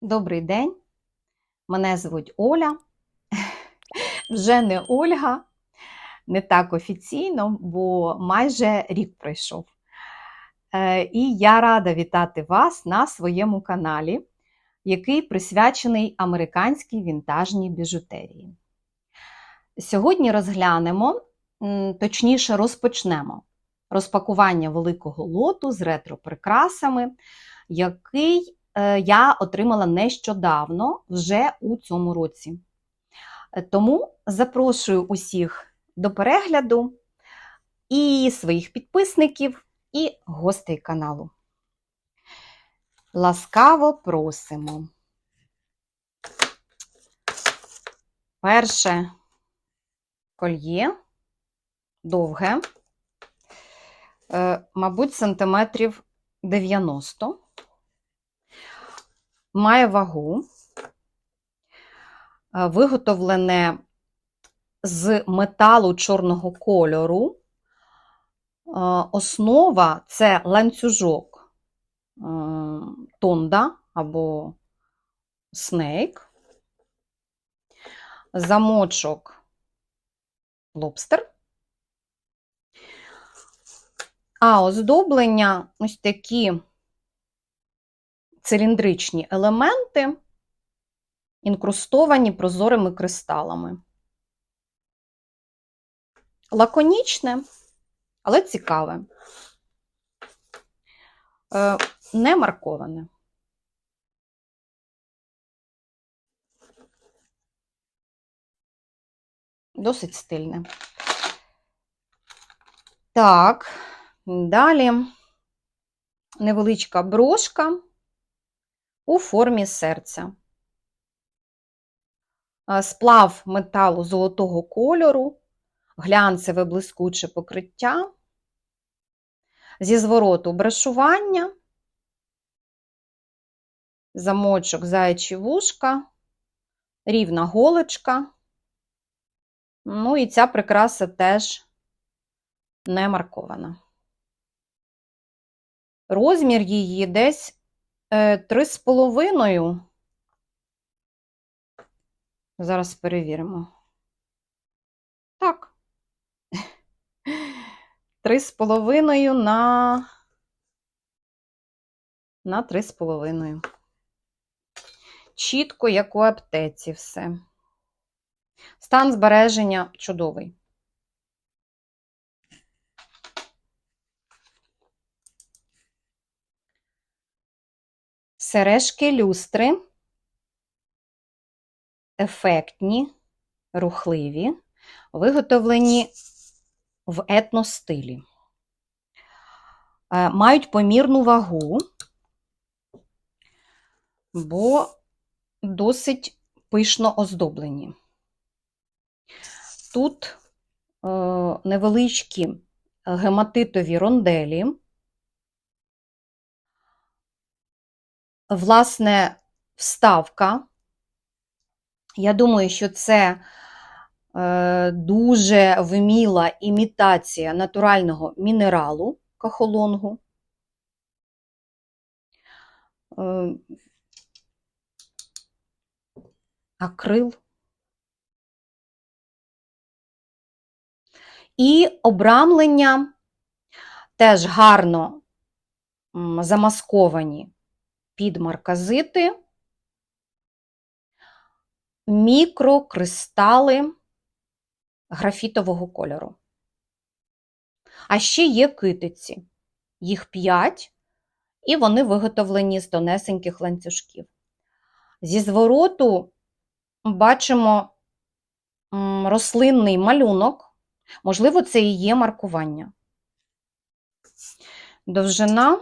Добрий день. Мене звуть Оля. Вже не Ольга, не так офіційно, бо майже рік пройшов. Е, І я рада вітати вас на своєму каналі, який присвячений американській вінтажній біжутерії. Сьогодні розглянемо, точніше, розпочнемо розпакування великого лоту з ретро-прикрасами, який е, я отримала нещодавно вже у цьому році. Тому запрошую усіх до перегляду і своїх підписників, і гостей каналу. Ласкаво просимо. Перше кольє довге, мабуть, сантиметрів 90 має вагу, е, виготовлене з металу чорного кольору. Е, Основа це ланцюжок е, тонда або снейк, замочок лобстер, а оздоблення ось такі циліндричні елементи, інкрустовані прозорими кристалами. Лаконічне, але цікаве. Е, Не марковане. Досить стильне. Так, далі невеличка брошка у формі серця. Е, Сплав металу золотого кольору, глянцеве блискуче покриття, зі звороту брешування, замочок заячі вушка, рівна голочка. Ну і ця прикраса теж не маркована. Розмір її десь е, три з половиною. Зараз перевіримо. Так. Три з половиною на на три з половиною. Чітко, як у аптеці все. Стан збереження чудовий. Сережки люстри ефектні, рухливі, виготовлені в етностилі. Е, Мають помірну вагу, бо досить пишно оздоблені. Тут е, невеличкі гематитові ронделі. Власне, вставка. Я думаю, що це е, дуже вміла імітація натурального мінералу кахолонгу. Е, акрил. І обрамлення теж гарно замасковані під марказити, мікрокристали графітового кольору. А ще є китиці. Їх 5, і вони виготовлені з тонесеньких ланцюжків. Зі звороту бачимо рослинний малюнок. Можливо, це і є маркування. Довжина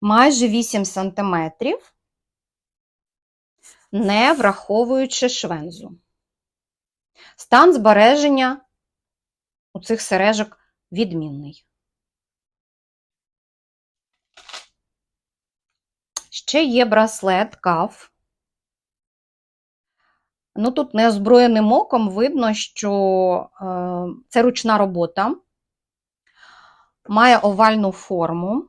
майже 8 см, не враховуючи швензу. Стан збереження у цих сережок відмінний. Ще є браслет каф. Ну, тут неозброєним оком видно, що е, це ручна робота, має овальну форму,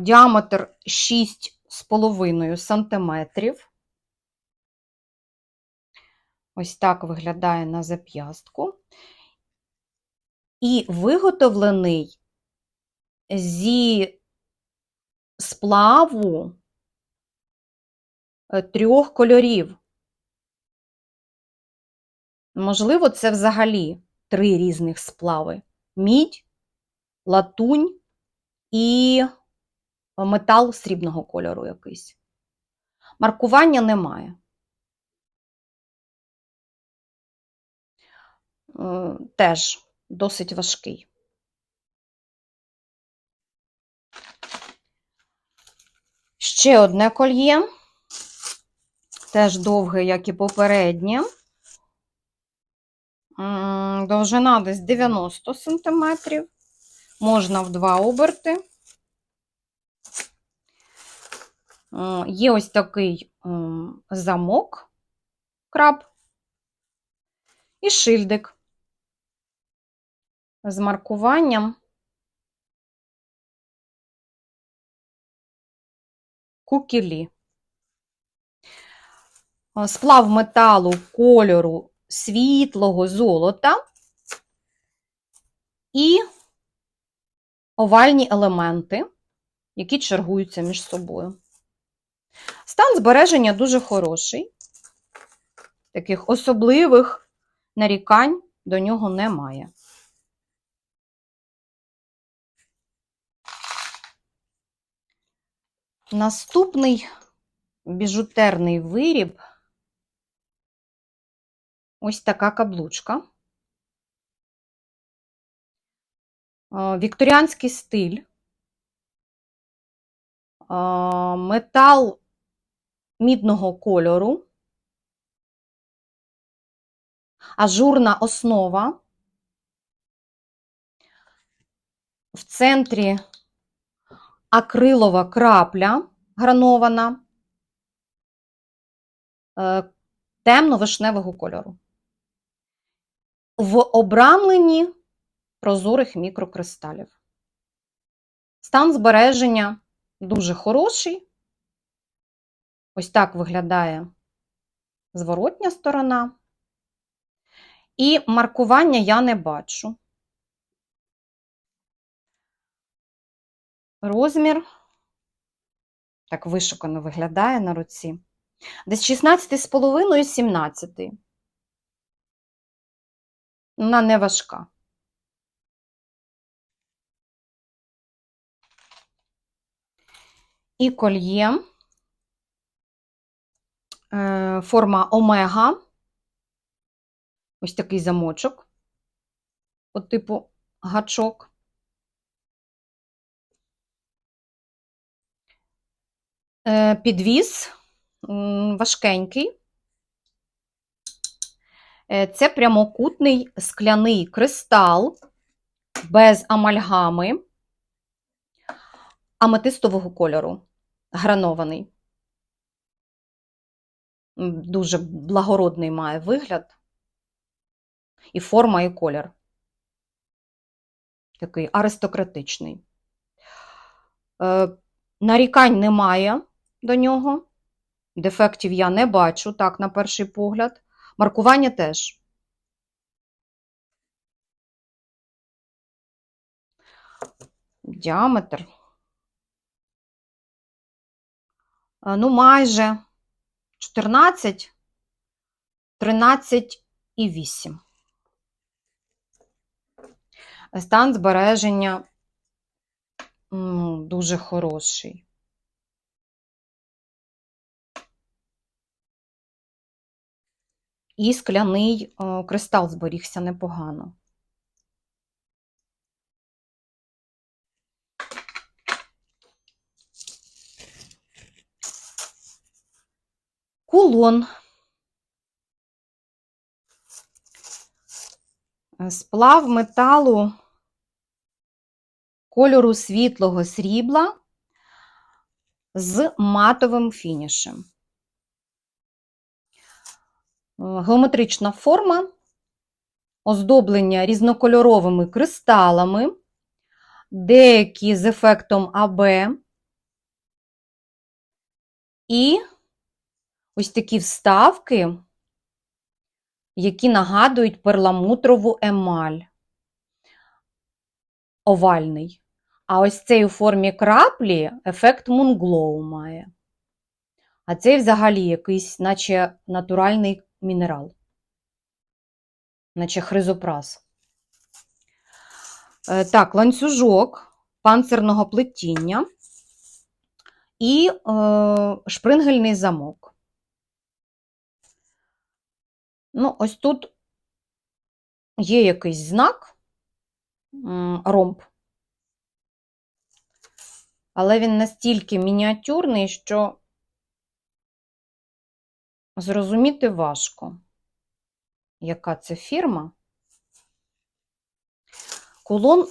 діаметр 6,5 см. Ось так виглядає на зап'ястку. І виготовлений зі сплаву е, трьох кольорів. Можливо, це взагалі три різних сплави: мідь, латунь і метал срібного кольору якийсь. Маркування немає. Е, Теж досить важкий. Ще одне кольє, теж довге, як і попереднє. Довжина десь 90 см, можна в два оберти. Е, Є ось такий замок, краб і шильдик з маркуванням кукілі. Е, Сплав металу кольору світлого золота і овальні елементи, які чергуються між собою. Стан збереження дуже хороший. Таких особливих нарікань до нього немає. Наступний біжутерний виріб ось така каблучка. Вікторіанський стиль. Метал мідного кольору. Ажурна основа. В центрі акрилова крапля гранована е, темно-вишневого кольору. В обрамленні прозорих мікрокристалів. Стан збереження дуже хороший. Ось так виглядає зворотня сторона. І маркування я не бачу. Розмір так вишукано виглядає на руці. Десь 16,5 17. Вона не важка. І кольє. Е, Форма омега. Ось такий замочок по типу гачок. Е, Підвіз важкенький. Е, Це прямокутний скляний кристал без амальгами аметистового кольору, гранований. Дуже благородний має вигляд. І форма, і колір. Такий аристократичний. Е, нарікань немає до нього. Дефектів я не бачу, так, на перший погляд. Маркування теж. Діаметр. Е, Ну, майже 14, 13 і 8. Стан збереження дуже хороший. І скляний е, кристал зберігся непогано. Кулон. Сплав металу кольору світлого срібла з матовим фінішем. геометрична форма, оздоблення різнокольоровими кристалами, деякі з ефектом АБ і ось такі вставки, які нагадують перламутрову емаль овальний. А ось цей у формі краплі ефект Moonglow має. А цей взагалі якийсь, наче натуральний мінерал, наче хризопрас. Е, Так, ланцюжок панцирного плетіння і е, шпрингельний замок. Ну, ось тут є якийсь знак, ромб, але він настільки мініатюрний, що зрозуміти важко, яка це фірма. Кулон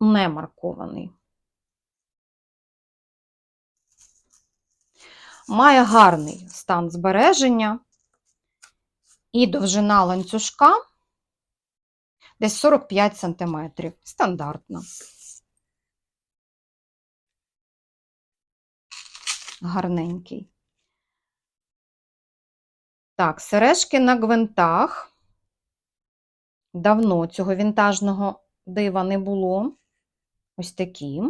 не маркований. Має гарний стан збереження і довжина ланцюжка десь 45 см. Стандартно. Гарненький. Так, сережки на гвинтах. Давно цього вінтажного дива не було. Ось такі.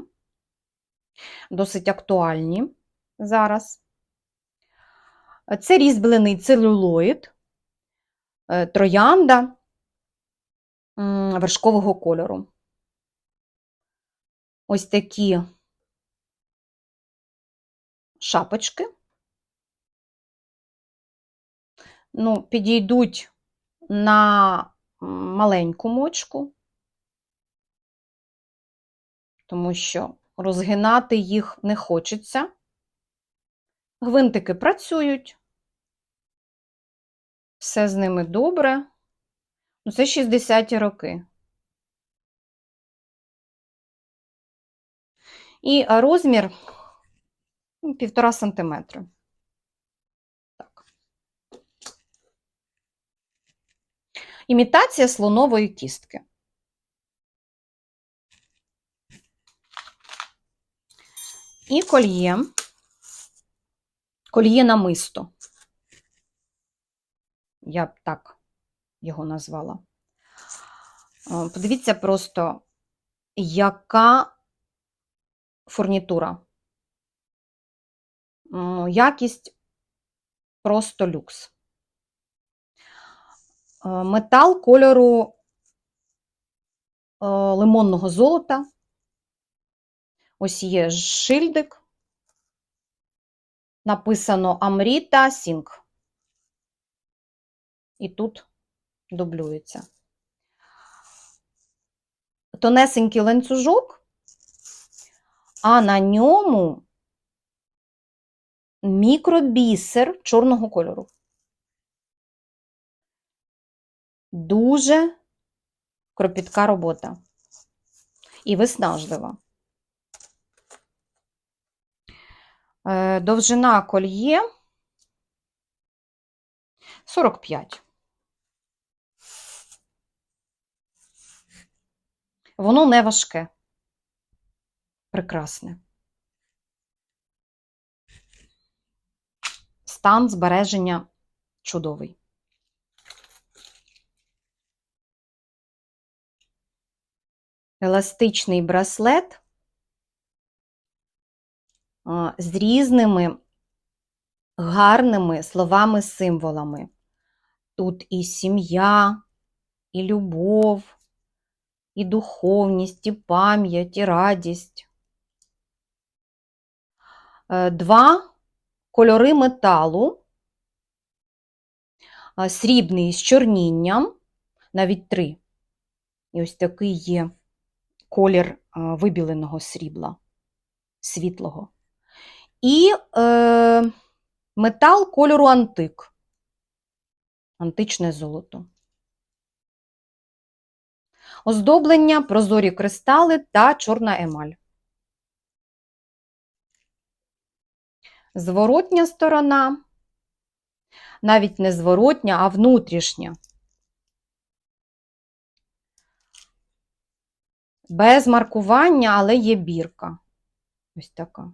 Досить актуальні зараз. Це різьблений целюлоїд, троянда вершкового кольору. Ось такі шапочки. Ну, підійдуть на маленьку мочку, тому що розгинати їх не хочеться. Гвинтики працюють, все з ними добре. Ну, це 60-ті роки. І розмір ну, півтора сантиметри. Так. Імітація слонової кістки. І кольє. Кольє намисто. Я б так його назвала. Е, Подивіться просто, яка фурнітура. Якість просто люкс. Е, Метал кольору е, лимонного золота. Ось є шильдик. Написано Амріта Сінк. І тут дублюється. Тонесенький ланцюжок, а на ньому мікробісер чорного кольору. Дуже кропітка робота і виснажлива. Е, Довжина кольє 45. Воно не важке. Прекрасне. Стан збереження чудовий. Еластичний браслет з різними гарними словами-символами. Тут і сім'я, і любов, і духовність, і пам'ять, і радість. Е, Два кольори металу, срібний з чорнінням, навіть три. І ось такий є колір вибіленого срібла, світлого. І е, метал кольору антик, античне золото. Оздоблення, прозорі кристали та чорна емаль. Зворотня сторона. навіть не зворотня, а внутрішня. Без маркування, але є бірка. Ось така.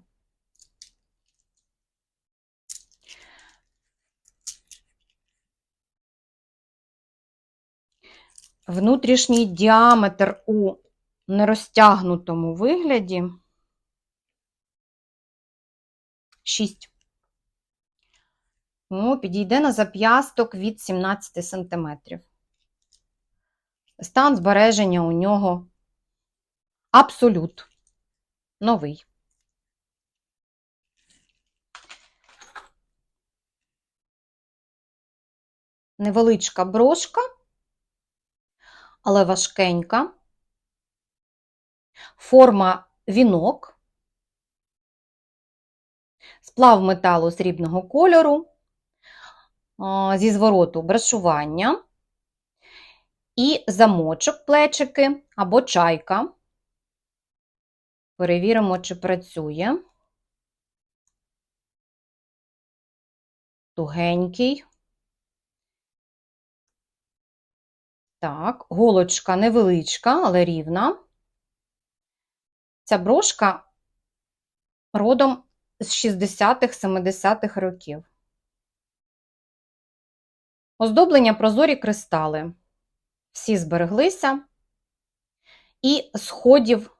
Внутрішній діаметр у нерозтягнутому вигляді 6. Ну, підійде на зап'ясток від 17 см. Стан збереження у нього абсолют новий. Невеличка брошка, але важкенька. Форма вінок, сплав металу срібного кольору, зі звороту брашування і замочок, плечики або чайка. Перевіримо, чи працює. Тугенький. Так, голочка невеличка, але рівна. Ця брошка родом з 60-х, 70-х років. Оздоблення прозорі кристали. Всі збереглися, і сходів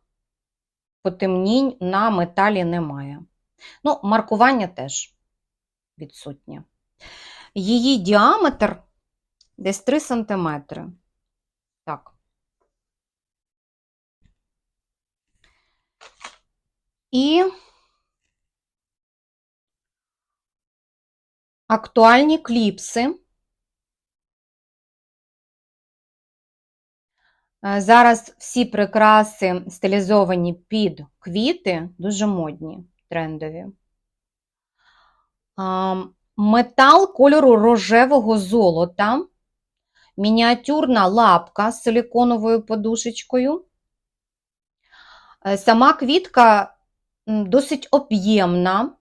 потемнінь на металі немає. Ну, маркування теж відсутнє. Її діаметр десь 3 см. Так. І актуальні кліпси. Е, Зараз всі прикраси стилізовані під квіти, дуже модні, трендові. Метал кольору рожевого золота, мініатюрна лапка з силіконовою подушечкою. Е, Сама квітка досить об'ємна,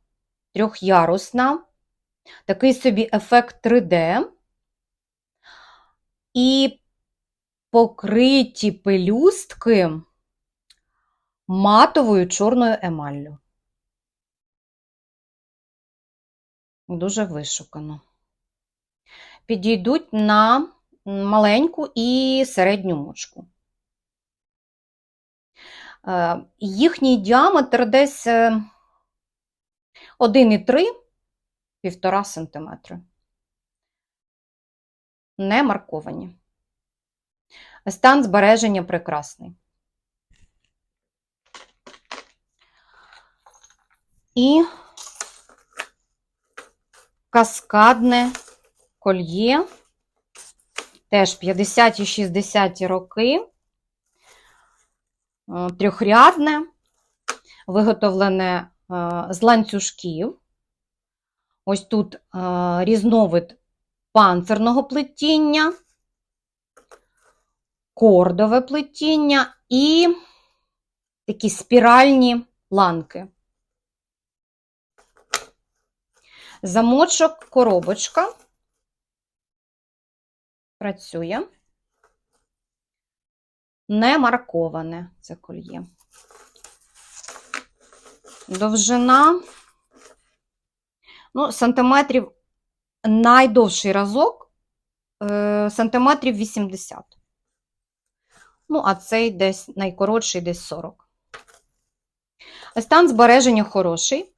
трьохярусна, такий собі ефект 3D. І покриті пелюстки матовою чорною емаллю. Дуже вишукано. Підійдуть на маленьку і середню мочку. Е, Їхній діаметр десь е, 1,3-1,5 см. Не марковані. Стан збереження прекрасний. І каскадне кольє, теж 50-ті, 60-ті роки, Е, трьохрядне, виготовлене е, з ланцюжків. Ось тут е, різновид панцирного плетіння кордове плетіння і такі спіральні ланки. Замочок, коробочка працює. Не марковане це кольє. Довжина, ну, сантиметрів найдовший разок, е, сантиметрів 80. Ну, а цей десь найкоротший, десь 40. Стан збереження хороший.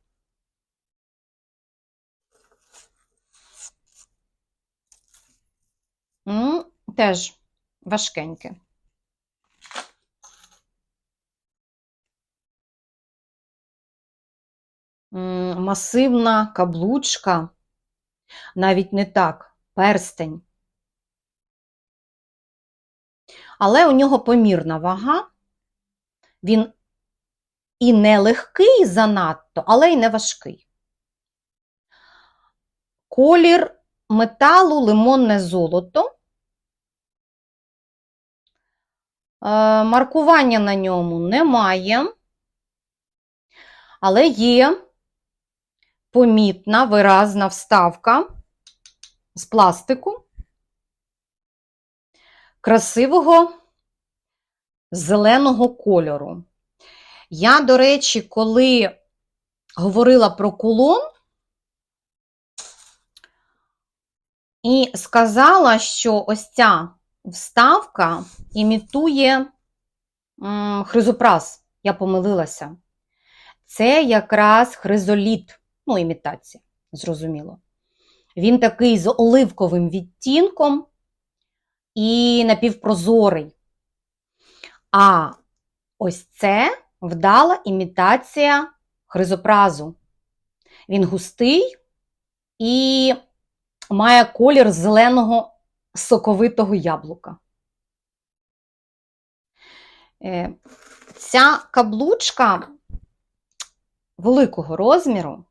Ну, теж важкеньке. Масивна каблучка, навіть не так, перстень. Але у нього помірна вага. Він і не легкий занадто, але й не важкий. Колір металу лимонне золото. Е, Маркування на ньому немає, але є помітна виразна вставка з пластику красивого зеленого кольору. Я, до речі, коли говорила про кулон і сказала, що ось ця вставка імітує хризопрас. Я помилилася. Це якраз хризоліт, ну, імітація, зрозуміло. Він такий з оливковим відтінком і напівпрозорий. А ось це вдала імітація хризопразу. Він густий і має колір зеленого соковитого яблука. Е, Ця каблучка великого розміру,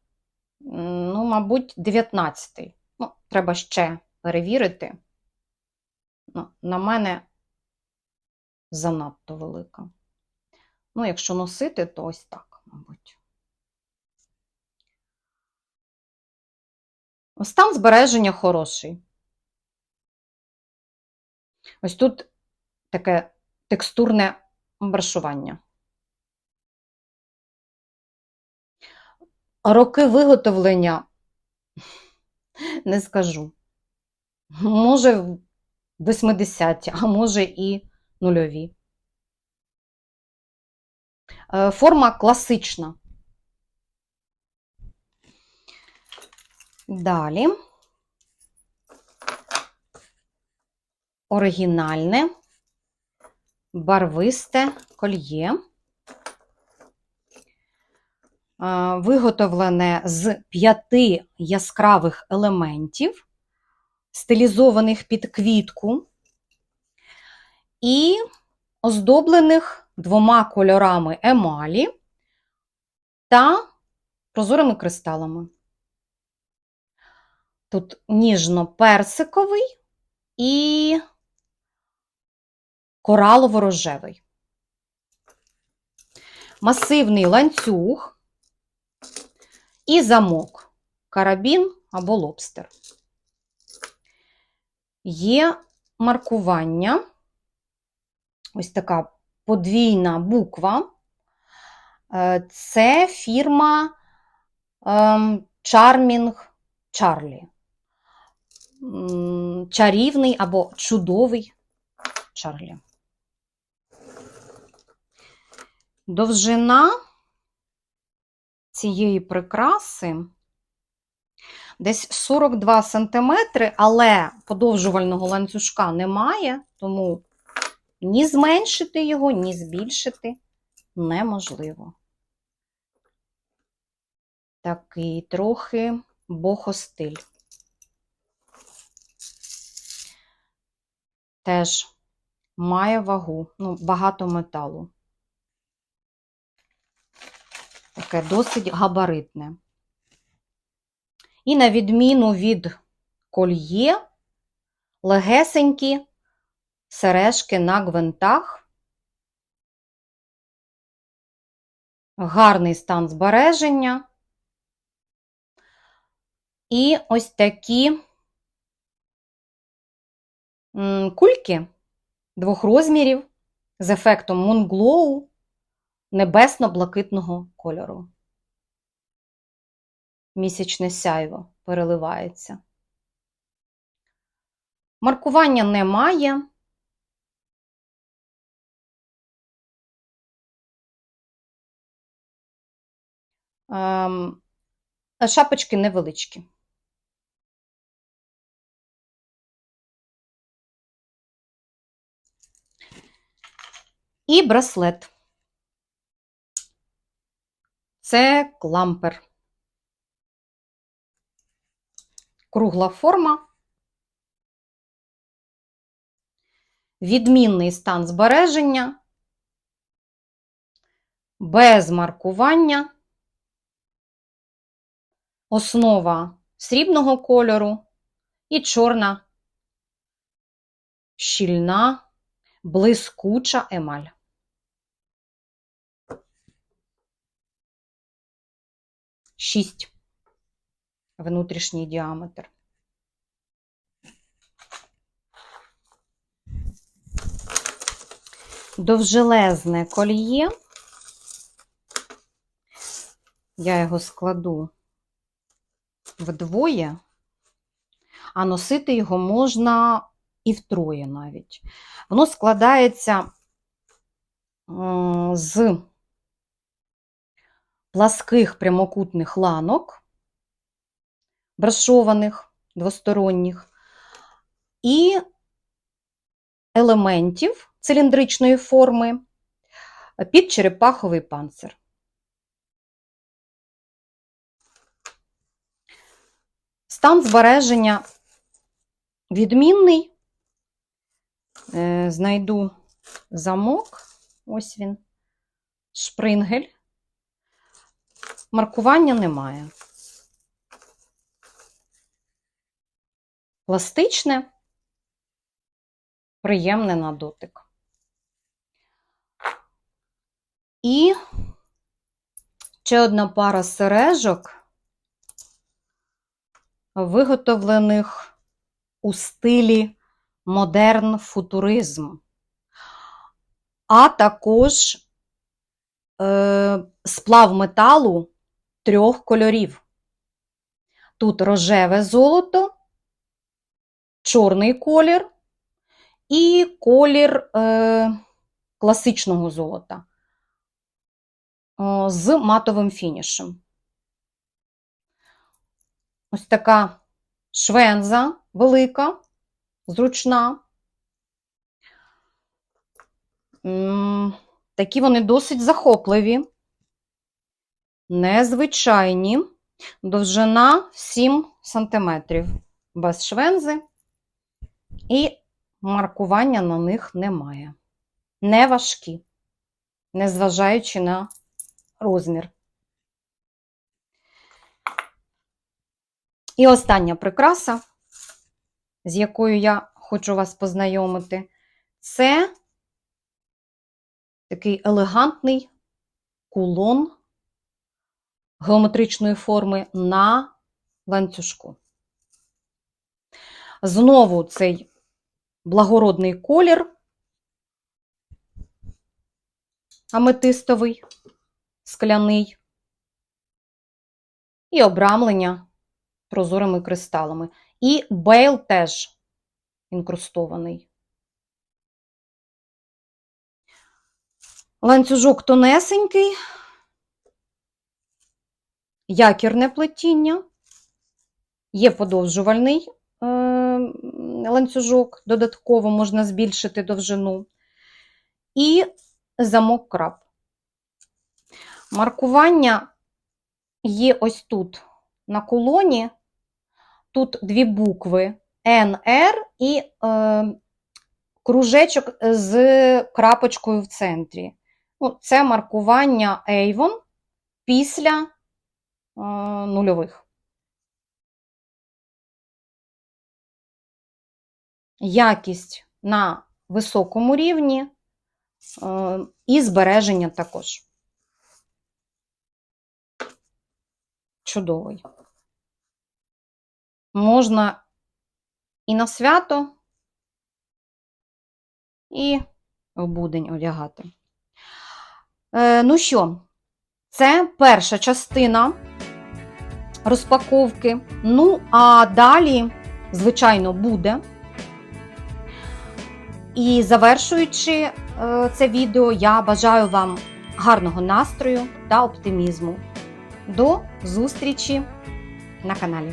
ну, мабуть, 19. Ну, треба ще перевірити. Ну, на мене занадто велика. Ну, якщо носити, то ось так, мабуть. Стан збереження хороший. Ось тут таке текстурне брашування. Роки виготовлення не скажу. Може, 80-ті, а може і нульові. Е, Форма класична. Далі. Оригінальне, барвисте кольє. Е, Виготовлене з п'яти яскравих елементів, стилізованих під квітку, і оздоблених двома кольорами емалі та прозорими кристалами. Тут ніжно-персиковий і коралово-рожевий. Масивний ланцюг і замок, карабін або лобстер. Є маркування, ось така подвійна буква. Е, Це фірма ем, Charming Charlie. Чарівний або чудовий Чарлі. Довжина цієї прикраси десь 42 см, але подовжувального ланцюжка немає, тому ні зменшити його, ні збільшити неможливо. Такий трохи бохостиль. Теж має вагу, ну, багато металу. Таке досить габаритне. І на відміну від кольє, легесенькі сережки на гвинтах. Гарний стан збереження. І ось такі кульки двох розмірів з ефектом Moonglow небесно-блакитного кольору. Місячне сяйво переливається. Маркування немає. Ем, Шапочки невеличкі. І браслет. Це клампер. Кругла форма. Відмінний стан збереження. Без маркування. Основа срібного кольору і чорна, щільна, блискуча емаль. 6 внутрішній діаметр. Довжелезне кольє. Я його складу вдвоє, а носити його можна і втроє навіть. Воно складається з пласких прямокутних ланок, брашованих, двосторонніх, і елементів циліндричної форми під черепаховий панцир. Стан збереження відмінний. Е, Знайду замок, ось він, шпрингель. Маркування немає. Пластичне, приємне на дотик. І ще одна пара сережок, виготовлених у стилі модерн футуризм, а також е, сплав металу трьох кольорів. Тут рожеве золото, чорний колір і колір е, класичного золота о, з матовим фінішем. Ось така швенза велика, зручна. Такі вони досить захопливі, незвичайні, довжина 7 см без швензи, і маркування на них немає. Не важкі, незважаючи на розмір. І остання прикраса, з якою я хочу вас познайомити, це такий елегантний кулон геометричної форми на ланцюжку. Знову цей благородний колір, аметистовий, скляний, і обрамлення прозорими кристалами. І бейл теж інкрустований. Ланцюжок тонесенький, якірне плетіння, є подовжувальний е, ланцюжок, додатково можна збільшити довжину, і замок краб. Маркування є ось тут на колоні. Тут дві букви НР і е, кружечок з крапочкою в центрі. Ну, Це маркування Avon після нульових. Якість на високому рівні і збереження також. Чудовий. Можна і на свято, і в будень одягати. Е, ну що, це перша частина розпаковки. Ну, а далі, звичайно, буде. І завершуючи е, це відео, я бажаю вам гарного настрою та оптимізму. До зустрічі на каналі.